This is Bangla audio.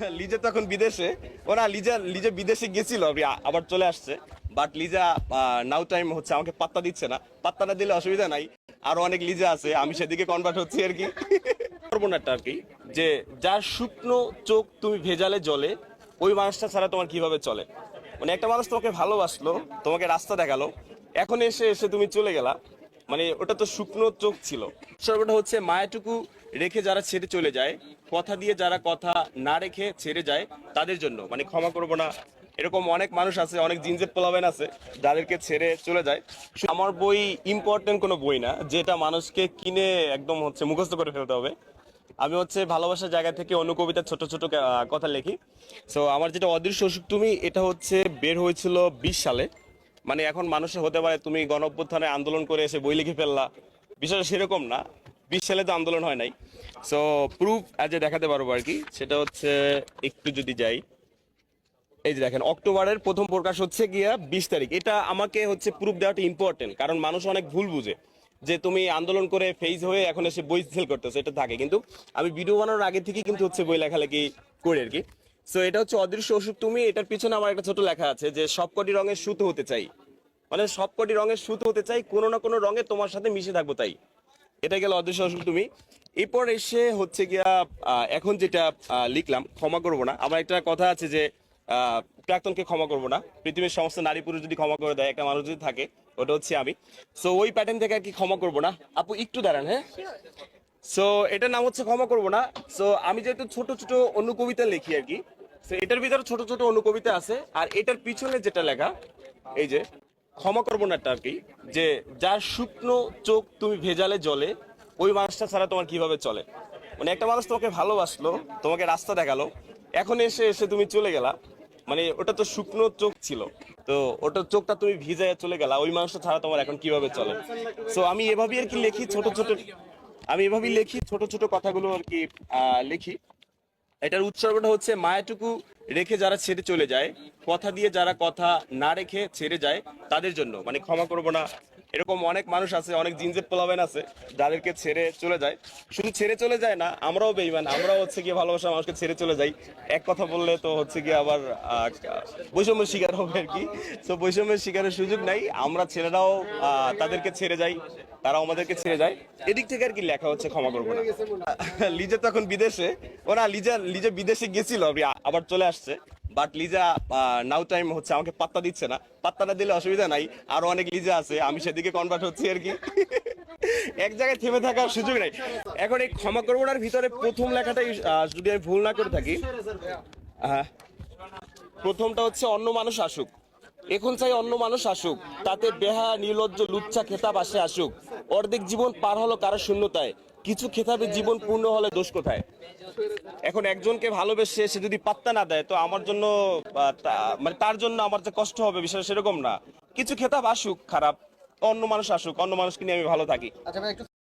লিজা তখন বিদেশে। ওরা লিজা লিজা বিদেশে গেছিল, আবার- চলে আসছে। বাট লিজা নাও টাইম হচ্ছে, আমাকে পাত্তা দিচ্ছে না। পাত্তা না দিলে অসুবিধা নাই। আরও অনেক লিজা আছে, আমি সেদিকে কনভার্ট হচ্ছি আর কি। না আর কি, যে যার শুকনো চোখ তুমি ভেজালে জলে, ওই মানুষটা ছাড়া তোমার কীভাবে চলে? মানে একটা মানুষ তোমাকে ভালোবাসলো, তোমাকে রাস্তা দেখাল, এখন এসে এসে তুমি চলে গেলা। মানে ওটা তো শুকনো চোখ ছিল। সর্বটা হচ্ছে, মায়াটুকু রেখে যারা ছেড়ে চলে যায়, কথা দিয়ে যারা কথা না রেখে ছেড়ে যায়, তাদের জন্য। মানে ক্ষমা করব না। এরকম অনেক মানুষ আছে, অনেক জিনজের পোলাবেন আছে, যাদেরকে ছেড়ে চলে যায়। আমার বই ইম্পর্টেন্ট কোনো বই না, যেটা মানুষকে কিনে একদম হচ্ছে মুখস্থ করে ফেলতে হবে। আমি হচ্ছে ভালোবাসার জায়গা থেকে অন্য কবিতা ছোট ছোট কথা লিখি। সো আমার যেটা অদৃশ্য অসুখ তুমি, এটা হচ্ছে বের হয়েছিল বিশ সালে। মানে এখন মানুষের হতে পারে তুমি গণ আন্দোলন করে এসে বই লিখে ফেললা। বিষয়টা সেরকম না। বিশ সালে তো আন্দোলন হয় নাই। সো প্রুফ আজ দেখাতে পারব আর কি। সেটা হচ্ছে, একটু যদি যাই। এই যে দেখেন, অক্টোবরের প্রথম প্রকাশ হচ্ছে গিয়া বিশ তারিখ। এটা আমাকে হচ্ছে প্রুফ দেওয়াটা ইম্পর্টেন্ট কারণ মানুষ অনেক ভুল বুঝে যে তুমি আন্দোলন করে ফেজ হয়ে এখন এসে বই সেল করতেছো, এটা থাকে। কিন্তু আমি ভিডিও বানানোর আগে থেকে কিন্তু হচ্ছে বই লেখালেখি করি আর কি। সো এটা হচ্ছে অদৃশ্য অসুখ তুমি, এটার পিছনে আমার একটা ছোট লেখা আছে যে, সবকটি রঙের সুতো হতে চাই। মানে সবকটি রঙের সুতো হতে চাই, কোনো না কোনো রঙে তোমার সাথে মিশে থাকব তাই। এটা গেল অদৃশ্য অসুখ তুমি। এরপর এসে হচ্ছে গিয়া এখন যেটা লিখলাম, ক্ষমা করব না। আমার একটা কথা আছে যে প্রাক্তনকে ক্ষমা করব না। পৃথিবীর সমস্ত নারী পুরুষ যদি ক্ষমা করে দেয়, একটা মানুষ যদি থাকে, ওটা হচ্ছে আমি। সো ওই প্যাটার্ন থেকে আর কি ক্ষমা করব না? আপু, একটু দাঁড়ান হ্যাঁ? সো এটার নাম হচ্ছে ক্ষমা করব না। সো আমি যেহেতু ছোট ছোট অন্য কবিতা লিখি আর কি সো এটার ভিতরে ছোট ছোট অন্য কবিতা আছে। আর এটার পিছনে যেটা লেখা, এই যে ক্ষমা করব না আর কি, যে যার শুকনো চোখ তুমি ভেজালে জলে, ওই মানুষটা ছাড়া তোমার কীভাবে চলে? মানে একটা মানুষ তোমাকে ভালোবাসলো, তোমাকে রাস্তা দেখাল, এখন এসে এসে তুমি চলে গেলা। মানে ওটা তো শুকনো চোখ ছিল। তো ওটা চোখটা তুমি ভিজায় চলে গেলা, ওই মানুষটা ছাড়া তোমার এখন কীভাবে চলে? সো আমি এভাবেই আর কি লিখি ছোট ছোট, আমি এভাবেই লিখি ছোট ছোট কথাগুলো আর কি লিখি। এটার উৎসর্গটা হচ্ছে, মায়াটুকু রেখে যারা ছেড়ে চলে যায়, কথা দিয়ে যারা কথা না রেখে ছেড়ে যায়, তাদের জন্য। মানে ক্ষমা করব না। এরকম অনেক মানুষ আছে, অনেক জিনজের পোলাবেন আছে, যাদেরকে ছেড়ে চলে যায়। শুধু ছেড়ে চলে যায় না, আমরাও বেইমান আমরাও হচ্ছে গিয়ে ভালোবাসা মানুষকে ছেড়ে চলে যাই। এক কথা বললে তো হচ্ছে গিয়ে আবার বৈষম্যের শিকার হবে আর কি। তো বৈষম্যের শিকারের সুযোগ নাই, আমরা ছেলেরাও তাদেরকে ছেড়ে যাই, তারাও আমাদেরকে ছেড়ে যায়। এদিক থেকে আর কি লেখা হচ্ছে, ক্ষমা করব না। লিজা তখন বিদেশে, ওরা লিজা লিজা বিদেশে গেছিল, আবার চলে আসছে। বাট লিজা নাও টাইম হচ্ছে আমাকে পাত্তা দিচ্ছে না। পাত্তা না দিলে অসুবিধা নাই। আরও অনেক লিজা আছে, আমি সেদিকে কনভার্ট হচ্ছি আর কি। এক জায়গায় থেমে থাকার সুযোগ নাই। এখন এই ক্ষমা করবোনার ভিতরে প্রথম লেখাটাই যদি আমি ভুল না করে থাকি। হ্যাঁ। প্রথমটা হচ্ছে, অন্য মানুষ আসুক। এখন চাই অন্য মানুষ আসুক। তাতে বেহা নির্লজ্জ লুচ্চা খেতাব আসে, আসুক। অর্ধেক জীবন পার হলো কারও শূন্যতায়। কিছু খেতাবে জীবন পূর্ণ হলে দোষ কোথায়? এখন একজনকে ভালোবেসে সে যদি পাত্তা না দেয়, তো আমার জন্য মানে তার জন্য আমার যে কষ্ট হবে বিষয়টা সেরকম না। কিছু খেতাব আসুক, খারাপ, অন্য মানুষ আসুক, অন্য মানুষকে নিয়ে আমি ভালো থাকি। আচ্ছা